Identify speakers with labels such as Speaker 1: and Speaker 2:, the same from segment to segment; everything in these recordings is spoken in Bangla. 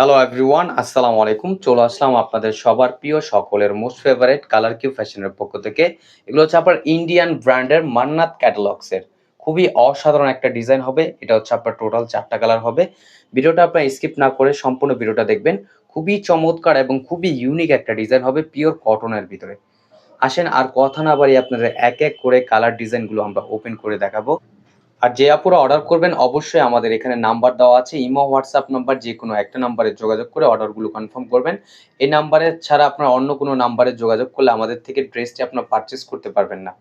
Speaker 1: হ্যালো এভরিওয়ান আসসালামু আলাইকুম চলে আসলাম আপনাদের সবার প্রিয় সকলের মোস্ট ফেভারিট কালার কিউ ফ্যাশনের পক্ষ থেকে। এগুলো হচ্ছে আপনার ইন্ডিয়ান ব্র্যান্ডের মান্নাত ক্যাটালগসের খুবই অসাধারণ একটা ডিজাইন হবে। এটা হচ্ছে আপনার টোটাল চারটা কালার হবে। ভিডিওটা আপনার স্কিপ না করে সম্পূর্ণ ভিডিওটা দেখবেন। খুবই চমৎকার এবং খুবই ইউনিক একটা ডিজাইন হবে পিওর কটনের ভিতরে। আসেন আর কথা না বাড়িয়ে আপনাদের এক এক করে কালার ডিজাইনগুলো আমরা ওপেন করে দেখাবো। আর যে আপুরা অর্ডার করবেন, অবশ্যই আমাদের এখানে নাম্বার দেওয়া আছে, ইমো হোয়াটসঅ্যাপ নাম্বার যে কোনো একটা নাম্বারে যোগাযোগ করে অর্ডারগুলো কনফার্ম করবেন। এই নাম্বারে ছাড়া আপনার অন্য কোনো নাম্বারে যোগাযোগ করলে আমাদের থেকে ড্রেসটি আপনার পারচেস করতে পারবেন না।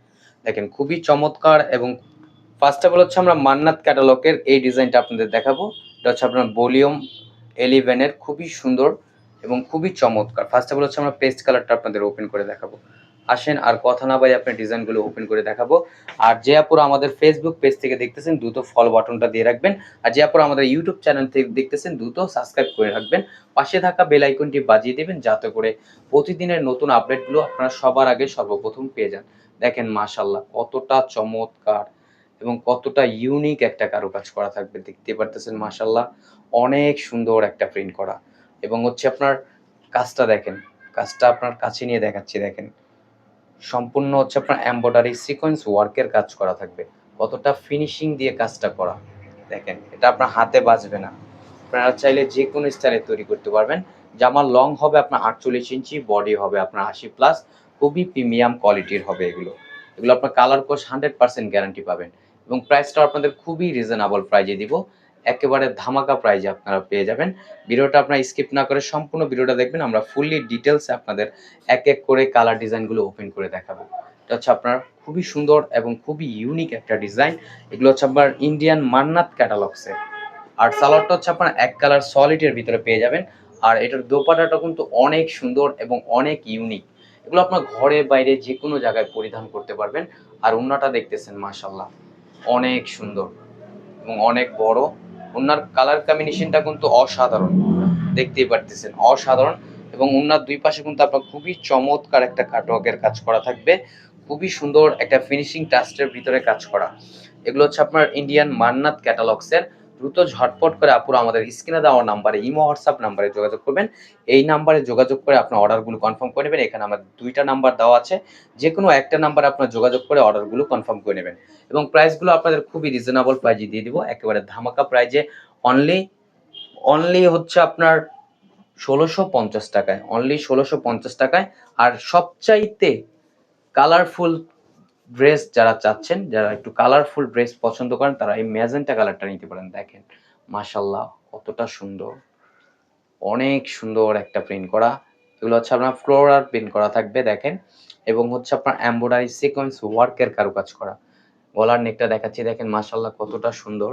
Speaker 1: দেখেন, খুবই চমৎকার এবং ফার্স্ট অফ অল হচ্ছে আমরা মান্নাত ক্যাটালগের এই ডিজাইনটা আপনাদের দেখাবো। এটা হচ্ছে আপনার ভলিউম এলিভেনের খুবই সুন্দর এবং খুবই চমৎকার। ফার্স্ট অফ অল হচ্ছে আমরা পেস্ট কালারটা আপনাদের ওপেন করে দেখাবো। আসেন আর কথা না বাই আপনি ডিজাইনগুলো ওপেন করে দেখাবো। আর যে আপুরা আমাদের ফেসবুক পেজ থেকে দেখতেছেন, দ্রুত ফলো বাটনটা দিয়ে রাখবেন। আর যে আপুরা আমাদের ইউটিউব চ্যানেল থেকে দেখতেছেন, দ্রুত সাবস্ক্রাইব করে রাখবেন। পাশে থাকা বেল আইকনটি বাজিয়ে দেবেন, যাতে করে প্রতিদিনের নতুন আপডেটগুলো আপনারা সবার আগে সর্বপ্রথম পেয়ে যান। দেখেন মাশাল্লাহ কতটা চমৎকার এবং কতটা ইউনিক একটা কারুকাজ করা থাকবে। দেখতে পারতেছেন মাশাল্লাহ অনেক সুন্দর একটা প্রিন্ট করা। এবং হচ্ছে আপনার কাজটা দেখেন, কাজটা আপনার কাছে নিয়ে দেখাচ্ছি, দেখেন। সম্পূর্ণ হচ্ছে আপনার এম্বয়ডারি সিকোয়েন্স ওয়ার্কের কাজ করা থাকবে। কতটা ফিনিশিং দিয়ে কাজটা করা, দেখেন, এটা আপনার হাতে বাজবে না। আপনারা চাইলে যে কোনো স্টাইলে তৈরি করতে পারবেন। জামার লং হবে আপনার আটচল্লিশ ইঞ্চি বডি হবে আপনার আশি প্লাস খুবই প্রিমিয়াম কোয়ালিটির হবে এগুলো। এগুলো আপনার colour course hundred percent guarantee পাবেন। এবং প্রাইসটা আপনাদের খুবই রিজনেবল প্রাইজে দিব। একেবারে ধামাকা প্রাইজে আপনারা পেয়ে যাবেন। ভিডিওটা আপনার স্কিপ না করে সম্পূর্ণ ভিডিওটা দেখবেন, আমরা ফুললি ডিটেলসে আপনাদের এক এক করে কালার ডিজাইনগুলো ওপেন করে দেখাবো। এটা হচ্ছে আপনার খুবই সুন্দর এবং খুবই ইউনিক একটা ডিজাইন এগুলো হচ্ছে আপনার ইন্ডিয়ান মান্নাত ক্যাটালগসের আর সালোয়ারটা হচ্ছে আপনার এক কালার সলিডের ভিতরে পেয়ে যাবেন। আর এটার দোপাটাটা কিন্তু অনেক সুন্দর এবং অনেক ইউনিক এগুলো আপনার ঘরে বাইরে যে কোনো জায়গায় পরিধান করতে পারবেন। আর উন্নাটা দেখতেছেন মাশাল্লাহ অনেক সুন্দর এবং অনেক বড়। উন্নার কালার কম্বিনেশনটা কিন্তু অসাধারণ। দেখতেই পারতেছেন, অসাধারণ। এবং ওনার দুই পাশে কিন্তু আপনার খুবই চমৎকার একটা কাটওয়ার্কের কাজ করা থাকবে। খুবই সুন্দর একটা ফিনিশিং টাস্টের ভিতরে কাজ করা। এগুলো হচ্ছে আপনার ইন্ডিয়ান মান্নাত ক্যাটালগসের দ্রুত ঝটপট করে আপুরা আমাদের স্ক্রিনে দেওয়া নাম্বারে ইমো হোয়াটসঅ্যাপ নাম্বারে যোগাযোগ করবেন। এই নাম্বারে যোগাযোগ করে আপনার অর্ডারগুলো কনফার্ম করে নেবেন। এখানে আমাদের দুইটা নাম্বার দেওয়া আছে। যে কোনো একটা নাম্বারে আপনার যোগাযোগ করে অর্ডারগুলো কনফার্ম করে নেবেন। এবং প্রাইসগুলো আপনাদের খুবই রিজনেবল প্রাইজে দিয়ে দিব। একেবারে ধামাকা প্রাইজে অনলি অনলি হচ্ছে আপনার ষোলোশো পঞ্চাশ টাকায়। অনলি ষোলোশো পঞ্চাশ টাকায়। আর সবচাইতে কালারফুল ড্রেস যারা চাচ্ছেন, যারা একটু কালারফুল ড্রেস পছন্দ করেন, তারা এই ম্যাজেন্টা কালারটা নিতে পারেন। দেখেন মাশাল্লাহ কতটা সুন্দর। অনেক সুন্দর একটা প্রিন্ট করা। এগুলো হচ্ছে আপনার ফ্লোরার প্রিন্ট করা থাকবে, দেখেন। এবং হচ্ছে আপনার এম্ব্রয়ডারি সিকোয়েন্স ওয়ার্কের কারুকাজ করা। গলার নেকটা দেখাচ্ছি, দেখেন মাশাল্লাহ কতটা সুন্দর।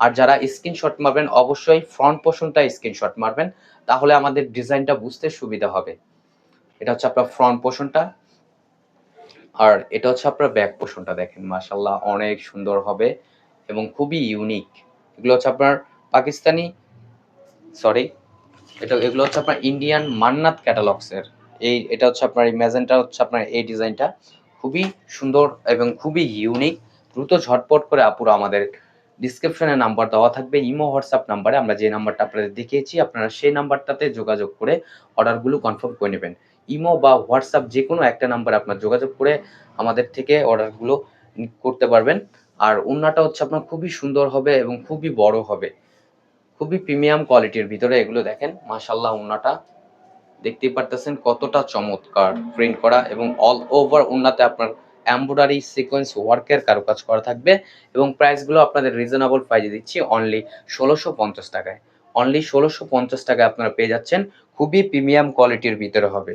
Speaker 1: আর যারা স্ক্রিনশট মারবেন, অবশ্যই ফ্রন্ট পোর্শনটা স্ক্রিনশট মারবেন। তাহলে আমাদের ডিজাইনটা বুঝতে সুবিধা হবে। এটা হচ্ছে আপনার ফ্রন্ট পোর্শনটা আর এটা হচ্ছে আপনার ব্যাক পোর্শনটা দেখেন মাশাল্লাহ অনেক সুন্দর হবে এবং খুবই ইউনিক এগুলো হচ্ছে আপনার পাকিস্তানি সরি এটা, এগুলো হচ্ছে আপনার ইন্ডিয়ান মান্নাত ক্যাটালগসের এই, এটা হচ্ছে আপনার, এই ম্যাজেন্টা হচ্ছে আপনার এই ডিজাইনটা। খুবই সুন্দর এবং খুবই ইউনিক দ্রুত ঝটপট করে আপুরা আমাদের ডিসক্রিপশনে নাম্বার দেওয়া থাকবে, ইমো, হোয়াটসঅ্যাপ নাম্বারে আমরা যে নাম্বারটা আপনাদের দেখিয়েছি, আপনারা সেই নাম্বারটাতে যোগাযোগ করে অর্ডারগুলো কনফার্ম করে নেবেন। ইমো বা হোয়াটসঅ্যাপ যে কোনো একটা নাম্বারে আপনার যোগাযোগ করে আমাদের থেকে অর্ডারগুলো করতে পারবেন। আর উন্নাটা হচ্ছে আপনার খুবই সুন্দর হবে এবং খুবই বড় হবে। খুবই প্রিমিয়াম কোয়ালিটির ভিতরে এগুলো দেখেন মাশাল্লাহ উন্নাটা দেখতেই পারতেছেন কতটা চমৎকার প্রিন্ট করা এবং অল ওভার উন্নাতে আপনার এম্ব্রয়ডারি সিকোয়েন্স ওয়ার্কের কারুকাজ করা থাকবে এবং প্রাইসগুলো আপনাদের রিজনেবল প্রাইজে দিচ্ছি অনলি ষোলোশো পঞ্চাশ টাকায়। অনলি ষোলোশো পঞ্চাশ টাকায় আপনারা পেয়ে যাচ্ছেন খুবই প্রিমিয়াম কোয়ালিটির ভিতরে হবে।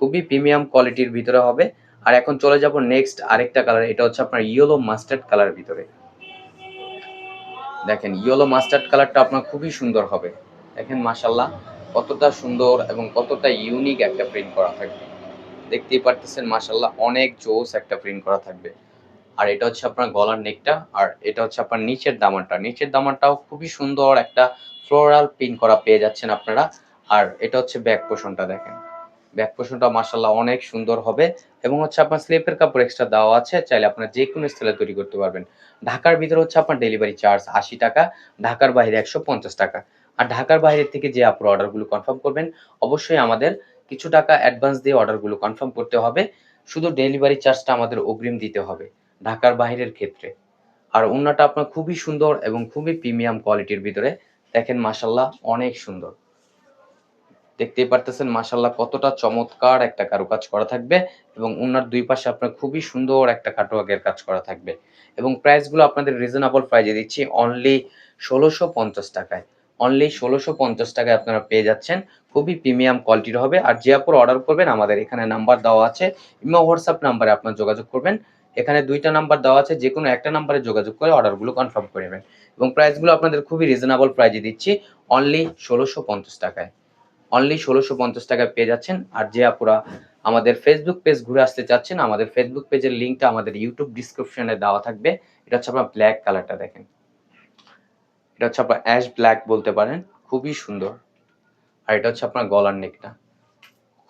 Speaker 1: খুবই প্রিমিয়াম কোয়ালিটির ভিতরে হবে। আর এখন চলে যাব নেক্সট আরেকটা কালার এটা হচ্ছে আপনার ইয়েলো মাস্টার্ড কালার ভিতরে। দেখেন ইয়েলো মাস্টার্ড কালারটা আপনার খুবই সুন্দর হবে। দেখেন মাশাল্লাহ কতটা সুন্দর এবং কতটা ইউনিক একটা প্রিন্ট করা থাকবে। দেখতেই পারতেছেন মাশাল্লাহ অনেক জোস একটা প্রিন্ট করা থাকবে। আর এটা হচ্ছে আপনার গলার নেকটা আর এটা হচ্ছে আপনার নিচের দামানটা। নিচের দামানটাও খুবই সুন্দর একটা ফ্লোরাল প্রিন্ট করা পেয়ে যাচ্ছেন আপনারা। আর এটা হচ্ছে ব্যাক পোষণটা দেখেন। ব্যাক পোষণটা মাশাল্লাহ অনেক সুন্দর হবে এবং হচ্ছে আপনার স্লিপের কাপড় এক্সট্রা দেওয়া আছে, চাইলে আপনার যে কোনো স্টাইলে তৈরি করতে পারবেন। ঢাকার ভিতরে হচ্ছে আপনার ডেলিভারি চার্জ আশি টাকা, ঢাকার বাইরে একশো পঞ্চাশ টাকা। আর ঢাকার বাইরে থেকে যে আপুর অর্ডারগুলো কনফার্ম করবেন, অবশ্যই আমাদের কিছু টাকা অ্যাডভান্স দিয়ে অর্ডারগুলো কনফার্ম করতে হবে। শুধু ডেলিভারি চার্জটা আমাদের অগ্রিম দিতে হবে ঢাকার বাইরের ক্ষেত্রে। আর ওড়নাটা আপনার খুবই সুন্দর এবং খুবই প্রিমিয়াম কোয়ালিটির ভিতরে। দেখেন মাসাল্লাহ অনেক সুন্দর। দেখতেই পারতেছেন মাসাল্লাহ কতটা চমৎকার একটা কারুকাজ করা থাকবে এবং ওনার দুই পাশে আপনার খুবই সুন্দর একটা কাটোয়াগের কাজ করা থাকবে। এবং প্রাইসগুলো আপনাদের রিজনেবল প্রাইজে দিচ্ছি অনলি ষোলোশো পঞ্চাশ টাকায়। অনলি ষোলোশো পঞ্চাশ টাকায় আপনারা পেয়ে যাচ্ছেন, খুবই প্রিমিয়াম কোয়ালিটির হবে। আর যে আপুর অর্ডার করবেন, আমাদের এখানে নাম্বার দেওয়া আছে, ইমো হোয়াটসঅ্যাপ নাম্বারে আপনার যোগাযোগ করবেন। এখানে দুইটা নাম্বার দেওয়া আছে যে কোনো একটা নাম্বারে যোগাযোগ করে অর্ডারগুলো কনফার্ম করে নেবেন। এবং প্রাইসগুলো আপনাদের খুবই রিজনেবল প্রাইজে দিচ্ছি অনলি ষোলোশো পঞ্চাশ টাকায়। অনলি ষোলোশো পঞ্চাশ টাকায় পেয়ে যাচ্ছেন। আর যে আপুরা আমাদের ফেসবুক পেজ ঘুরে আসতে চাচ্ছেন, আমাদের ফেসবুক পেজের লিঙ্কটা আমাদের ইউটিউব ডিসক্রিপশনে দেওয়া থাকবে। এটা হচ্ছে আপনার ব্ল্যাক কালারটা দেখেন। এটা হচ্ছে আপনার অ্যাশ ব্ল্যাক বলতে পারেন। খুবই সুন্দর। আর এটা হচ্ছে আপনার গলার নেকটা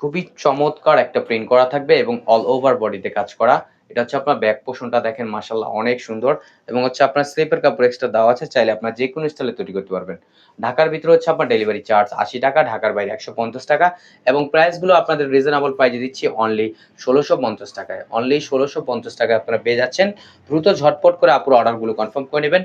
Speaker 1: খুবই চমৎকার একটা প্রিন্ট করা থাকবে এবং অল ওভার বডিতে কাজ করা। এটা হচ্ছে আপনার ব্যাক পোষণটা দেখেন মাসাল্লাহ অনেক সুন্দর। এবং হচ্ছে আপনার স্লিপের কাপড় এক্সট্রা দেওয়া আছে, চাইলে আপনার যে কোনো স্টাইলে তৈরি করতে পারবেন। ঢাকার ভিতরে হচ্ছে আপনার ডেলিভারি চার্জ আশি টাকা, ঢাকার বাইরে একশো পঞ্চাশ টাকা। এবং প্রাইসগুলো আপনাদের রিজনেবল প্রাইজে দিচ্ছি অনলি ষোলোশো পঞ্চাশ টাকায়। অনলি ষোলোশো পঞ্চাশ টাকায় আপনারা পেয়ে যাচ্ছেন। দ্রুত ঝটপট করে আপুর অর্ডারগুলো কনফার্ম করে নেবেন।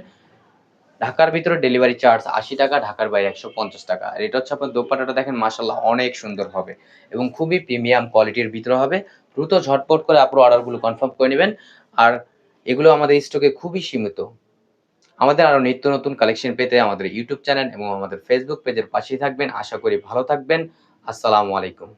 Speaker 1: ঢাকার ভিতরে ডেলিভারি চার্জ আশি টাকা, ঢাকার বাইরে একশো পঞ্চাশ টাকা। আর এটা হচ্ছে আপনার দোপাটাটা দেখেন মাসাল্লাহ অনেক সুন্দর হবে এবং খুবই প্রিমিয়াম কোয়ালিটির ভিতরে হবে। দ্রুত ঝটপট করে আপনার অর্ডারগুলো কনফার্ম করে নেবেন। আর এগুলো আমাদের স্টকে খুবই সীমিত। আমাদের আরও নিত্য নতুন কালেকশন পেতে আমাদের ইউটিউব চ্যানেল এবং আমাদের ফেসবুক পেজের পাশেই থাকবেন। আশা করি ভালো থাকবেন। আসসালামু আলাইকুম।